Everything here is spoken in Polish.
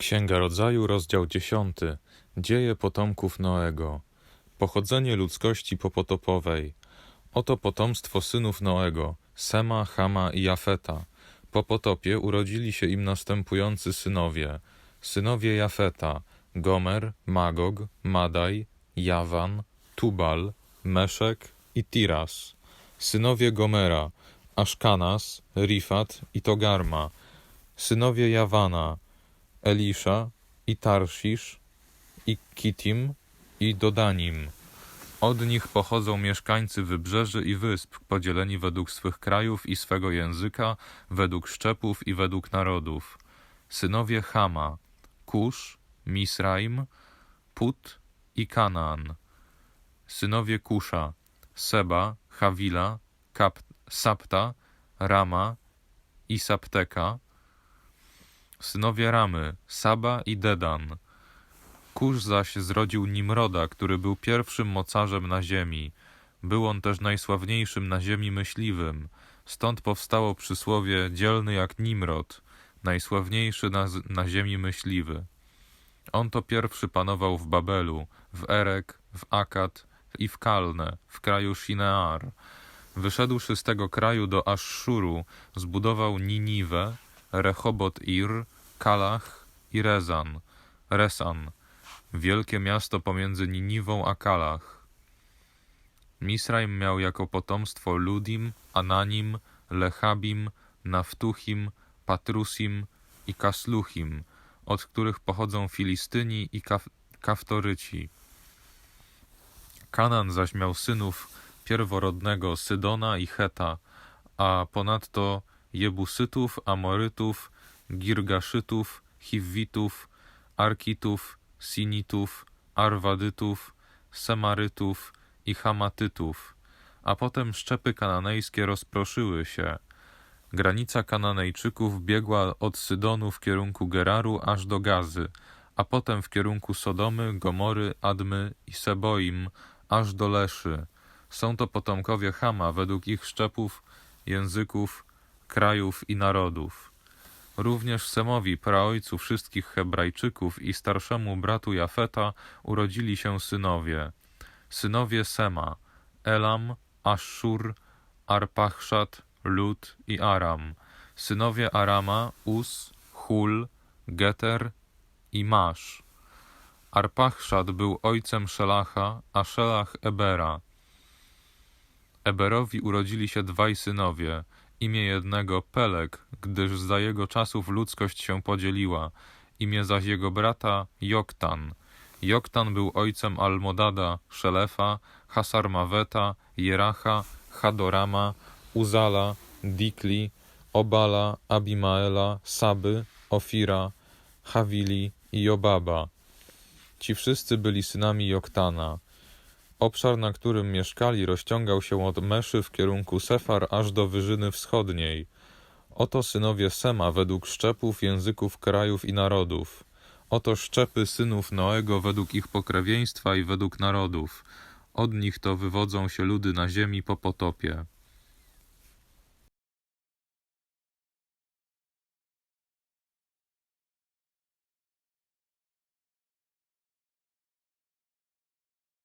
Księga Rodzaju, rozdział 10. Dzieje potomków Noego. Pochodzenie ludzkości popotopowej. Oto potomstwo synów Noego, Sema, Chama i Jafeta. Po potopie urodzili się im następujący synowie. Synowie Jafeta, Gomer, Magog, Madaj, Jawan, Tubal, Meszek i Tiras. Synowie Gomera, Aszkanas, Rifat i Togarma. Synowie Jawana, Elisza i Tarszisz i Kitim i Dodanim. Od nich pochodzą mieszkańcy wybrzeży i wysp, podzieleni według swych krajów i swego języka, według szczepów i według narodów. Synowie Chama, Kusz, Misraim, Put i Kanaan. Synowie Kusza, Seba, Hawila, Kap, Sapta, Rama i Sapteka. Synowie Ramy, Saba i Dedan. Kusz zaś zrodził Nimroda, który był pierwszym mocarzem na ziemi. Był on też najsławniejszym na ziemi myśliwym. Stąd powstało przysłowie dzielny jak Nimrod, najsławniejszy na, na ziemi myśliwy. On to pierwszy panował w Babelu, w Erek, w Akad i w Kalne, w kraju Shinear. Wyszedłszy z tego kraju do Aszszuru, zbudował Niniwę, Rehobot Ir, Kalach i Rezan, Resan, wielkie miasto pomiędzy Niniwą a Kalach. Misraim miał jako potomstwo Ludim, Ananim, Lechabim, Naftuchim, Patrusim i Kasluchim, od których pochodzą Filistyni i Kaf- Kaftoryci. Kanan zaś miał synów pierworodnego Sydona i Heta, a ponadto Jebusytów, Amorytów, Girgaszytów, Hiwitów, Arkitów, Sinitów, Arwadytów, Semarytów i Hamatytów, a potem szczepy kananejskie rozproszyły się. Granica Kananejczyków biegła od Sydonu w kierunku Geraru aż do Gazy, a potem w kierunku Sodomy, Gomory, Admy i Seboim aż do Leszy. Są to potomkowie Chama według ich szczepów, języków, krajów i narodów. Również Semowi, praojcu wszystkich Hebrajczyków i starszemu bratu Jafeta urodzili się synowie. Synowie Sema, Elam, Aszszur, Arpachszad, Lud i Aram. Synowie Arama, Us, Hul, Geter i Masz. Arpachszad był ojcem Szelacha, a Szelach Ebera. Eberowi urodzili się dwaj synowie. Imię jednego Peleg, gdyż za jego czasów ludzkość się podzieliła. Imię zaś jego brata Joktan. Joktan był ojcem Almodada, Szelefa, Hasarmaweta, Jeracha, Hadorama, Uzala, Dikli, Obala, Abimaela, Saby, Ofira, Hawili i Jobaba. Ci wszyscy byli synami Joktana. Obszar, na którym mieszkali, rozciągał się od Meszy w kierunku Sefar aż do Wyżyny Wschodniej. Oto synowie Sema według szczepów, języków, krajów i narodów. Oto szczepy synów Noego według ich pokrewieństwa i według narodów. Od nich to wywodzą się ludy na ziemi po potopie.